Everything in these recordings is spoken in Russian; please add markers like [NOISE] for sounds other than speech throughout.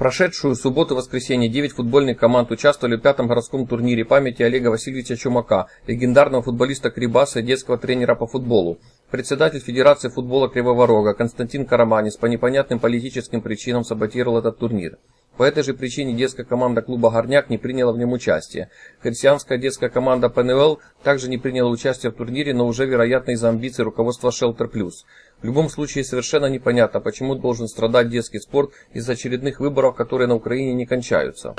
прошедшую субботу и воскресенье 9 футбольных команд участвовали в пятом городском турнире памяти Олега Васильевича Чумака, легендарного футболиста Крибаса и детского тренера по футболу. Председатель Федерации футбола Кривого Рога Константин Караманис по непонятным политическим причинам саботировал этот турнир. По этой же причине детская команда клуба «Горняк» не приняла в нем участие. Христианская детская команда ПНЛ также не приняла участие в турнире, но уже, вероятно, из-за амбиций руководства «Шелтер Плюс». В любом случае совершенно непонятно, почему должен страдать детский спорт из-за очередных выборов, которые на Украине не кончаются.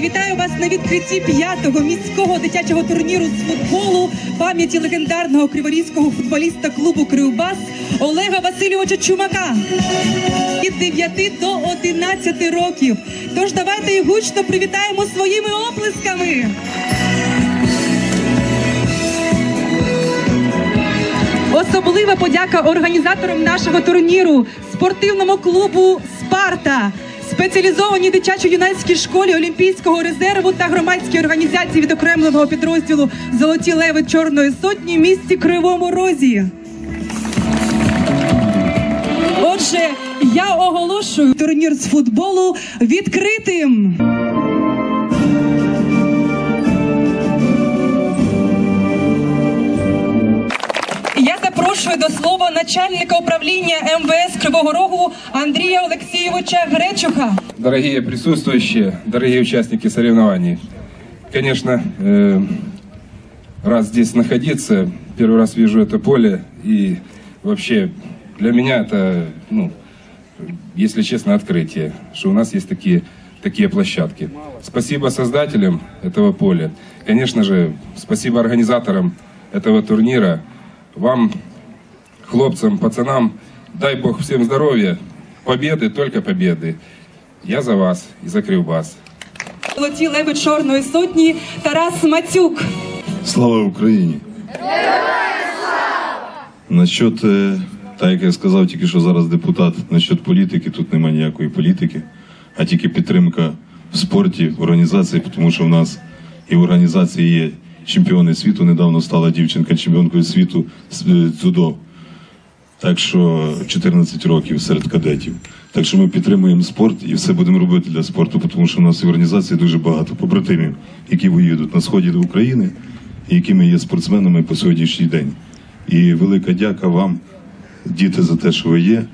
Вітаю вас на відкритті п'ятого міського дитячого турніру з футболу пам'яті легендарного криворізького футболіста клубу Кривбас Олега Васильовича Чумака від 9 до 11 років. Тож давайте їх гучно привітаємо своїми оплесками. Особлива подяка організаторам нашого турніру спортивному клубу Спарта, спеціалізованій дитячо-юнацькій школі Олімпійського резерву та громадській організації відокремленого підрозділу Золоті леви Чорної сотні в місті Кривому Розі. Отже, я оголошую турнір з футболу відкритим. запрошую до слова начальника управління МВС Кривого Рогу Андрія Олексійовича Гречуха. Дорогие присутствующие, дорогие участники соревнований, конечно, э, рад здесь находиться. Первый раз вижу это поле, и вообще для меня это, ну, если честно, открытие, что у нас есть такие, такие площадки. Спасибо создателям этого поля. Конечно же, спасибо организаторам этого турнира. Вам, хлопцам, пацанам, дай Бог всем здоровья, победы, только победы. Я за вас и за Кривбас. Золоті леви Чорної сотні Тарас Мацюк. Слава Україні! Насчет, е, так як я сказав тільки що зараз депутат, насчет політики, тут немає ніякої політики, а тільки підтримка в спорті, в організації, тому що в нас і в організації є чемпіони світу. Недавно стала дівчинка чемпіонкою світу з е, дзюдо. Так що 14 років серед кадетів. Так що ми підтримуємо спорт і все будемо робити для спорту, тому що в нас в організації дуже багато побратимів, які воюють на сході до України, і якими є спортсменами по сьогоднішній день. І велика дяка вам, діти, за те, що ви є.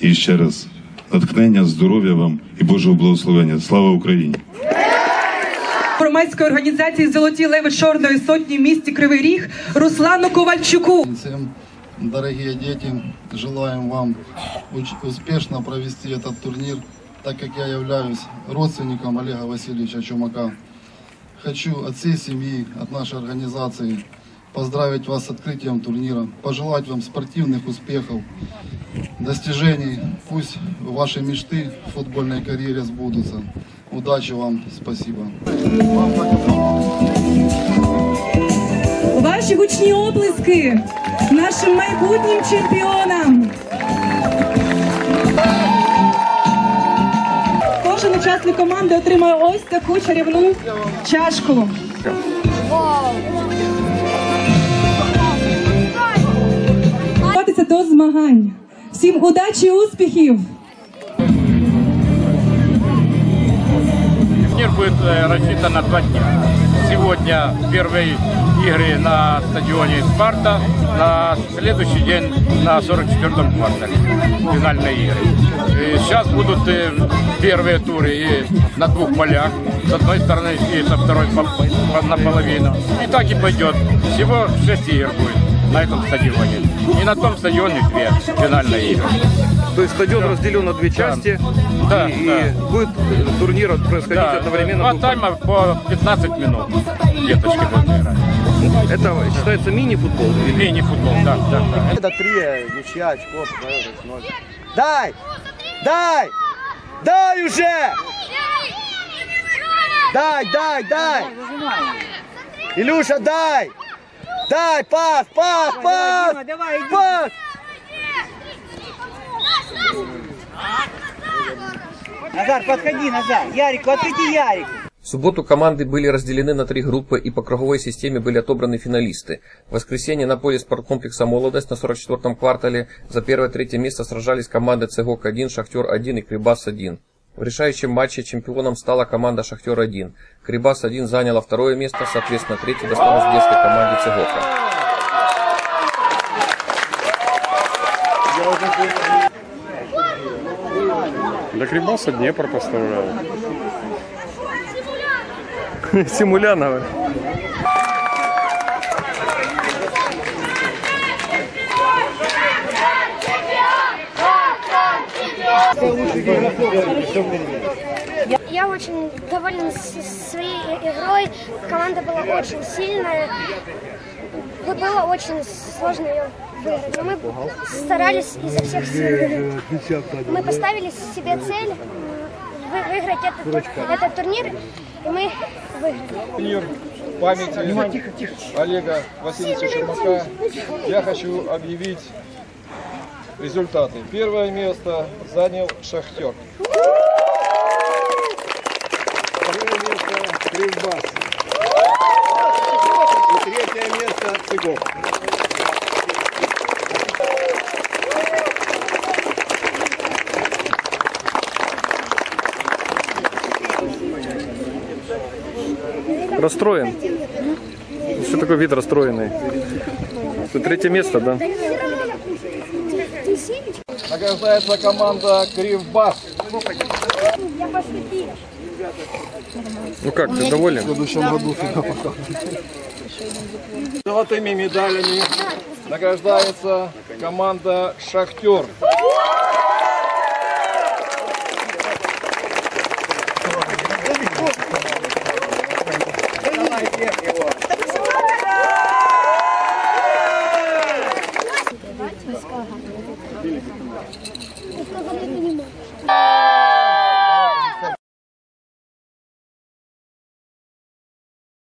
І ще раз натхнення, здоров'я вам і Божого благословення. Слава Україні! громадської організації Золоті леви Чорної сотні в місті Кривий Ріг Руслану Ковальчуку. Дорогие дети, желаем вам успешно провести этот турнир, так как я являюсь родственником Олега Васильевича Чумака. Хочу от всей семьи, от нашей организации поздравить вас с открытием турнира, пожелать вам спортивных успехов, достижений. Пусть ваши мечты в футбольной карьере сбудутся. Удачи вам, спасибо. Ваші гучні оплески нашим майбутнім чемпіонам. Кожен учасник команди отримає ось таку чарівну чашку. Готуватися до змагань. Всім удачі і успіхів! Турнир будет э, рассчитан два дня. Сегодня первые игры на стадионе «Спарта», на следующий день на 44-м квартале финальные игры. И сейчас будут э, первые туры и на двух полях, с одной стороны и со второй по- по- наполовину. И так и пойдет. Всего 6 игр будет на этом стадионе. И на том стадионе две финальные игры. То есть стадион разделен на две части, Да, и, да. и будет турнир происходить Да, одновременно. два тайма по 15 минут. Деточки будут. Это считается мини-футбол? Мини-футбол, да, да, да. Это три, ничья, очко, проигрыш, ноль. Дай! Дай! Дай уже! Дай, дай, дай! Илюша, дай! Дай, пас, пас, пас! Пас! Назар, подходи, Назар. Ярику, отойди, Ярик. В субботу команды были разделены на три группы и по круговой системе были отобраны финалисты. В воскресенье на поле спорткомплекса «Молодость» на 44-м квартале за первое-третье место сражались команды «Цегок-1», «Шахтер-1» и «Крибас-1». В решающем матче чемпионом стала команда «Шахтер-1». «Крибас-1» заняла второе место, соответственно, третье досталось детской команде «Цегока». Для Крибаса Днепр поставляю. [LAUGHS] Симулянова. Я, очень доволен своей игрой. Команда была очень сильная. Б- Было очень сложно ее выиграть. Но мы старались изо всех сил. Мы поставили себе цель вы- выиграть этот, этот турнир, и мы выиграли. памяти Олега Васильевича Шумака я хочу объявить результаты. Первое место занял Шахтер. Второе место Кривбас. И третье место Цыгов. Расстроен. Что такое вид расстроенный? Это третье место, да? Награждается команда Кривбас. Ну как, ты доволен? В следующем году сюда пока. Золотыми медалями награждается команда Шахтер.